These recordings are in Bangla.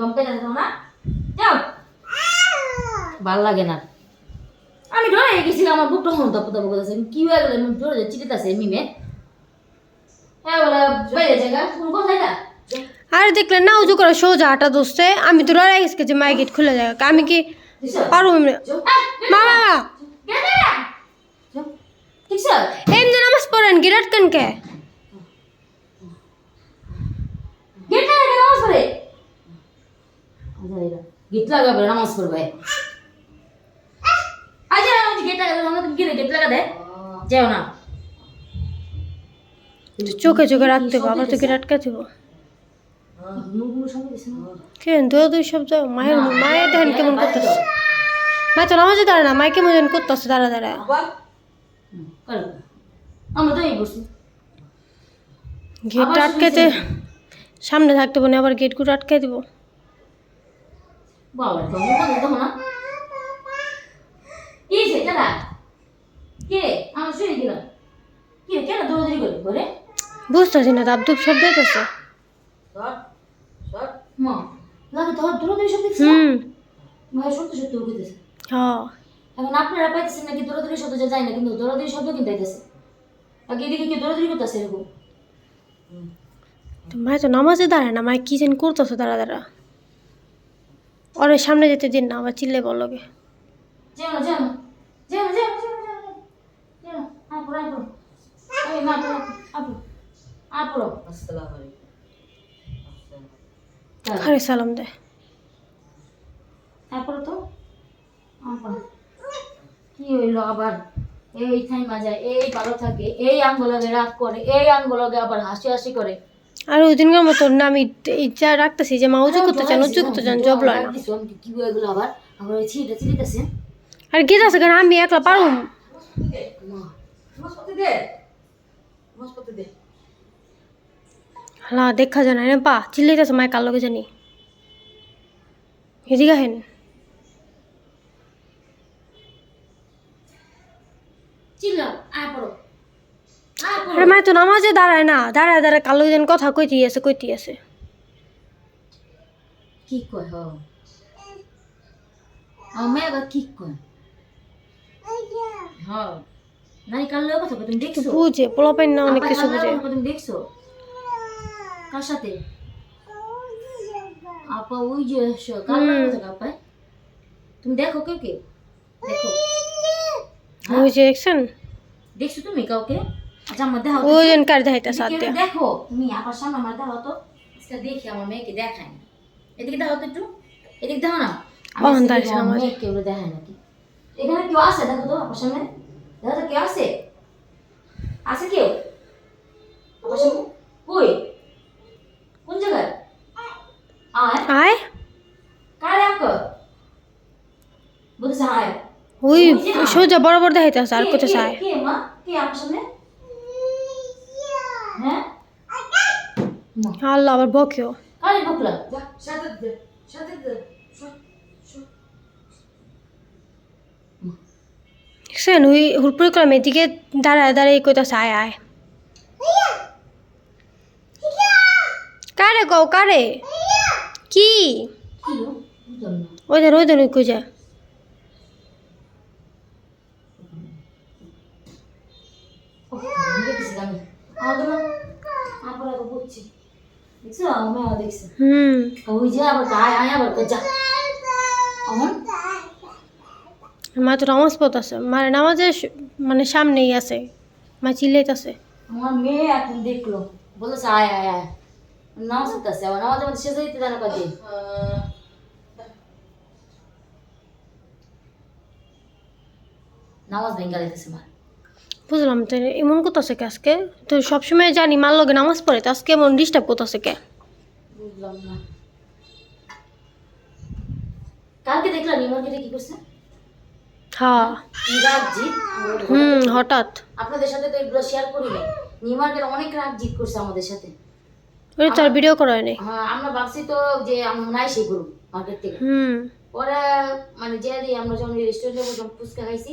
দম পেতে দাও না? যাও। ভালো লাগে না। আমি ডরে গেছিলাম আমার বুকটা হন দপ দপ করতেছে। কি হয়ে গেল? আমি ডরে চিটিতেছে মিমে। হ্যাঁ বলে বাইরে জায়গা কোন আর দেখলে না উজু করে সোজা হাঁটা দোস্তে আমি তো রয়ে গেছি যে মায়ের গেট খুলে যায় আমি কি পারব এমনি মা এমনি নামাজ পড়েন গিরাট কেন কে গেট লাগাবে নামাজ পড়ে গেট লাগাবে নামাজ পড়বে। আজ গেট লাগাবে আমরা তুমি গেলে গেট লাগা দে যাও না। চোখে চোখে রাখতে হবে আবার তো গিরাট কে দিব। না? কেন? দুই দুই শব্দ মায়ের মায়ের দেখেন কেমন করতেছে? মায় তো নামাজে দাঁড়া না মায় কেমন করতেছে দাঁড়া দাঁড়া। হুম, করো আমরা তো এই বসি গেট সামনে থাকতে বনে আবার গেটগুলো আটকাই দিব। বাবা দেখো না কি কে আমার শুয়ে কেন দৌড়াদৌড়ি করে করে বুঝতেছি না দাবদুব শব্দ হইতেছে মা লাগে তোর দৌড়াদৌড়ি সব দেখছিস হুম। ভাই সত্যি সত্যি উঠেছে হ্যাঁ। এখন আপনারা পাইতেছেন নাকি দৌড়াদৌড়ি শব্দ যা যায় না কিন্তু দৌড়াদৌড়ি শব্দ কিন্তু আইতেছে। আগে এদিকে কি দৌড়াদৌড়ি করতেছে এরকম। তো তো নামাজে দাঁড়ায় না মায় কি যেন করতেছে দাঁড়া দাঁড়া ওর সামনে যেতে দিন না আবার চিল্লে আসসালামু আলাইকুম খারে সালাম দে। তারপরে তো? কি হইল আবার? এই যায় এই ভালো থাকে এই আঙ্গুলকে রাগ করে এই আঙ্গুলকে আবার হাসি হাসি করে। আর ওই দিনকার মতো না আমি ইচ্ছা রাখতেছি যে মা উঁচু করতে চান উঁচু করতে চান জব লয় হয়ে আর গীত আছে কেন আমি একলা পারব হ্যাঁ দেখা যায় না রে পা চিল্লাইতেছে মায় কার লগে জানি। এদিকে হেন চিল্লা আয় পড়ো। আরে মায় তো নামাজে দাঁড়ায় না দাঁড়ায় দাঁড়ায় কার লগে যেন কথা কইতে আছে কইতে আছে। কি কয় হ? আবার কি কয়? নাই কাল কথা তুমি দেখছ? বুঝে পোলাপাইন না অনেক কিছু বুঝে। তুমি দেখছ? কার সাথে? আপা ওই যে স- কথা আপায় তুমি দেখো কেউ কে? দেখো। ওই যে দেখছ তুমি কাউকে? আমার দেখো তো। কার দেখাইতে সাথ দেখো? তুমি আপার সামনে আমার দেখো তো। দেখি আমার মেয়েকে দেখায় না এদিকে দেখো তো একটু। এদিকে দেখো না? আমার মেয়েকে কেউ দেখায় নাকি। এখানে কেউ আছে? দেখো তো আপার সামনে। দেখো তো কেউ আছে? আছে কেউ? আপার সামনে। কই? কোন জায়গায়? আয়। আয়। কারে আপ বলতেছে আয়। ওই সোজা বরাবর দেখাইতে আছে আর কোথায় কে- কে মা? কে আমার সামনে? হ্যাঁ? আল্লাহ আবার বকেও। কারে বকলা? দেখছেন ওই হুরপুরি কলাম এদিকে দাঁড়ায় দাঁড়ায় কইতাছে আয় আয়। কারে কও কারে? কি। ওই দেন ওই দেন ওই কই ওহ, ভুলে গেছি আমি। আগে না, আবার আবার বকছি। দেখছ? আমি দেখছি। হুম ওই যে আবার আয়, আয় আবার যা। অমন? মা তো নামাজ পড়তেছে মার নামাজের স- মানে সামনেই আছে মা চিল্লাইতেছে আমার মেয়ে এখন দেখল বলেছে আয় আয় আয় নামাজ পড়তেছে আবার নামাজের মধ্যে শেষ হইতে জানো কাজে নামাজ ভেঙ্গা দিতেছে মা বুঝলাম তো এমন করতেছে কে আজকে? তো সবসময় জানি মার লগে নামাজ পড়ে তো আজকে এমন ডিস্টার্ব করতেছে কে? বুঝলাম না। কালকে দেখলাম নিমার্কেটে কি করছে? হ্যাঁ। হুম হঠাৎ। আপনাদের সাথে তো এগুলো শেয়ার করি অনেক রাগ জিত করছে আমাদের সাথে। ওই তো ভিডিও করা হয়নি হ্যাঁ আমরা ভাবছি তো যে আমরা নাই সেই গ্রুপ মার্কেট থেকে। হুম। পরে মানে যে আমরা যখন রেস্টুরেন্টে বসে ফুচকা খাইছি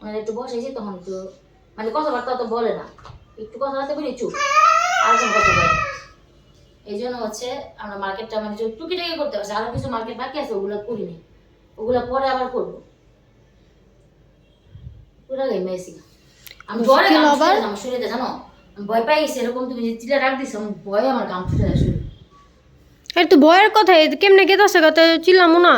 ওনারা একটু বসাইছি তখন একটু মানে কথাবার্তা তো বলে না। একটু কথাবার্তা বলি চুপ। আর কোনো কথা বলে এই জন্য হচ্ছে আমরা মার্কেটটা মানে টুকিটাকি করতে পারছি আরও কিছু মার্কেট বাকি আছে ওগুলো করিনি। ওগুলো পরে আবার করব। পুরা গাই মেসি। আমি? আমার শরীরে জানো? ভয় পাই গেছি এরকম তুমি যে চিলে রাখ দিছো আমি ভয়ে আমার কাম ছুটে যায় শরীরে তো ভয়ের কথা কেমনে গেতাছে কথা চিল্লামো না।